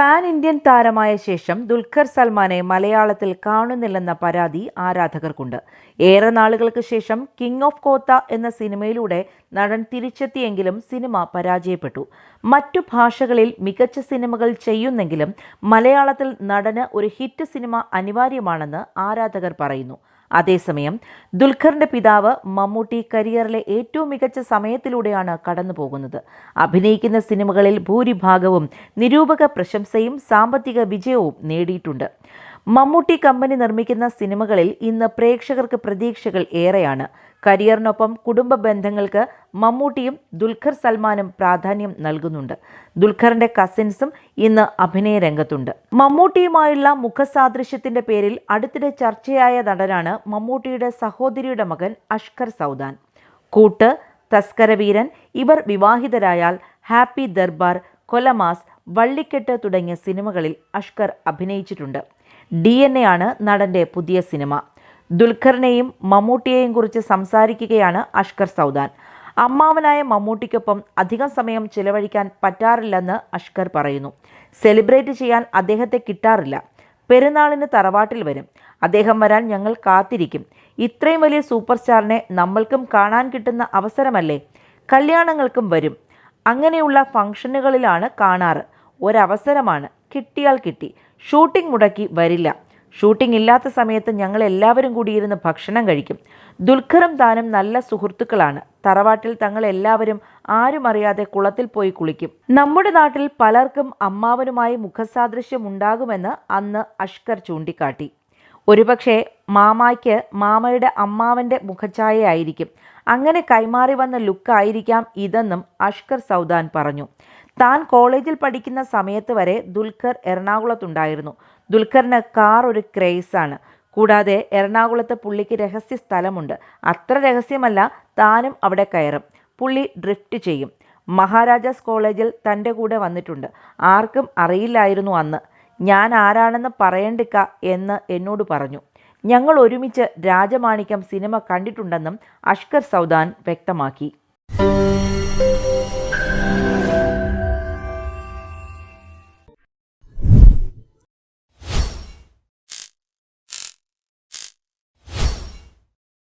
Pan Indian താരമായ ശേഷം ദുൽഖർ സൽമാനെ മലയാളത്തിൽ കാണുന്നില്ലെന്ന പരാതി ആരാധകർക്കുണ്ട്. ഏറെ നാളുകൾക്ക് ശേഷം കിങ് ഓഫ് കോത്ത എന്ന സിനിമയിലൂടെ നടൻ തിരിച്ചെത്തിയെങ്കിലും സിനിമ പരാജയപ്പെട്ടു. മറ്റു ഭാഷകളിൽ മികച്ച സിനിമകൾ ചെയ്യുന്നെങ്കിലും മലയാളത്തിൽ നടന് ഒരു ഹിറ്റ് സിനിമ അനിവാര്യമാണെന്ന് ആരാധകർ പറയുന്നു. അതേസമയം ദുൽഖറിന്റെ പിതാവ് മമ്മൂട്ടി കരിയറിലെ ഏറ്റവും മികച്ച സമയത്തിലൂടെയാണ് കടന്നു പോകുന്നത് അഭിനയിക്കുന്ന സിനിമകളിൽ ഭൂരിഭാഗവും നിരൂപക പ്രശംസയും സാമ്പത്തിക വിജയവും നേടിയിട്ടുണ്ട്. മമ്മൂട്ടി കമ്പനി നിർമ്മിക്കുന്ന സിനിമകളിൽ ഇന്ന് പ്രേക്ഷകർക്ക് പ്രതീക്ഷകൾ ഏറെയാണ്. കരിയറിനൊപ്പം കുടുംബ ബന്ധങ്ങൾക്ക് മമ്മൂട്ടിയും ദുൽഖർ സൽമാനും പ്രാധാന്യം നൽകുന്നുണ്ട്. ദുൽഖറിന്റെ കസിൻസും ഇന്ന് അഭിനയ രംഗത്തുണ്ട്. മമ്മൂട്ടിയുമായുള്ള മുഖസാദൃശ്യത്തിന്റെ പേരിൽ അടുത്തിടെ ചർച്ചയായ നടനാണ് മമ്മൂട്ടിയുടെ സഹോദരിയുടെ മകൻ അഷ്കർ സൗദാൻ. കൂട്ട് തസ്കരവീരൻ ഇവർ വിവാഹിതരായാൽ ഹാപ്പി ദർബാർ കൊലമാസ് വള്ളിക്കെട്ട് തുടങ്ങിയ സിനിമകളിൽ അഷ്കർ അഭിനയിച്ചിട്ടുണ്ട്. ഡി എൻ എ ആണ് നടന്റെ പുതിയ സിനിമ. ദുൽഖറിനെയും മമ്മൂട്ടിയെയും കുറിച്ച് സംസാരിക്കുകയാണ് അഷ്കർ സൗദാൻ. അമ്മാവനായ മമ്മൂട്ടിക്കൊപ്പം അധികം സമയം ചിലവഴിക്കാൻ പറ്റാറില്ലെന്ന് അഷ്കർ പറയുന്നു. സെലിബ്രേറ്റ് ചെയ്യാൻ അദ്ദേഹത്തെ കിട്ടാറില്ല. പെരുന്നാളിന് തറവാട്ടിൽ വരും. അദ്ദേഹം വരാൻ ഞങ്ങൾ കാത്തിരിക്കും. ഇത്രയും വലിയ സൂപ്പർ സ്റ്റാറിനെ നമ്മൾക്കും കാണാൻ കിട്ടുന്ന അവസരമല്ലേ? കല്യാണങ്ങൾക്കും വരും. അങ്ങനെയുള്ള ഫംഗ്ഷനുകളിലാണ് കാണാറ്. ഒരവസരമാണ്. കിട്ടിയാൽ കിട്ടി. ഷൂട്ടിംഗ് മുടക്കി വരില്ല. ഷൂട്ടിംഗ് ഇല്ലാത്ത സമയത്ത് ഞങ്ങൾ എല്ലാവരും കൂടിയിരുന്ന് ഭക്ഷണം കഴിക്കും. ദുൽഖറും താനും നല്ല സുഹൃത്തുക്കളാണ്. തറവാട്ടിൽ തങ്ങൾ എല്ലാവരും ആരും അറിയാതെ കുളത്തിൽ പോയി കുളിക്കും. നമ്മുടെ നാട്ടിൽ പലർക്കും അമ്മാവനുമായി മുഖസാദൃശ്യം ഉണ്ടാകുമെന്ന് അന്ന് അഷ്കർ ചൂണ്ടിക്കാട്ടി. ഒരുപക്ഷെ മാമായ്ക്ക് മാമയുടെ അമ്മാവന്റെ മുഖഛായയായിരിക്കും അങ്ങനെ കൈമാറി വന്ന ലുക്കായിരിക്കാം ഇതെന്നും അഷ്കർ സൗദാൻ പറഞ്ഞു. താൻ കോളേജിൽ പഠിക്കുന്ന സമയത്ത് വരെ ദുൽഖർ എറണാകുളത്തുണ്ടായിരുന്നു. ദുൽഖറിന് കാർ ഒരു ക്രേസാണ് കൂടാതെ എറണാകുളത്ത് പുള്ളിക്ക് രഹസ്യ സ്ഥലമുണ്ട്. അത്ര രഹസ്യമല്ല താനും അവിടെ കയറും. പുള്ളി ഡ്രിഫ്റ്റ് ചെയ്യും. മഹാരാജാസ് കോളേജിൽ തന്റെ കൂടെ വന്നിട്ടുണ്ട്. ആർക്കും അറിയില്ലായിരുന്നു അന്ന്. ഞാൻ ആരാണെന്ന് പറയണ്ടിക്ക എന്ന് എന്നോട് പറഞ്ഞു. ഞങ്ങൾ ഒരുമിച്ച് രാജമാണിക്യം സിനിമ കണ്ടിട്ടുണ്ടെന്നും അഷ്കർ സൗദാൻ വ്യക്തമാക്കി.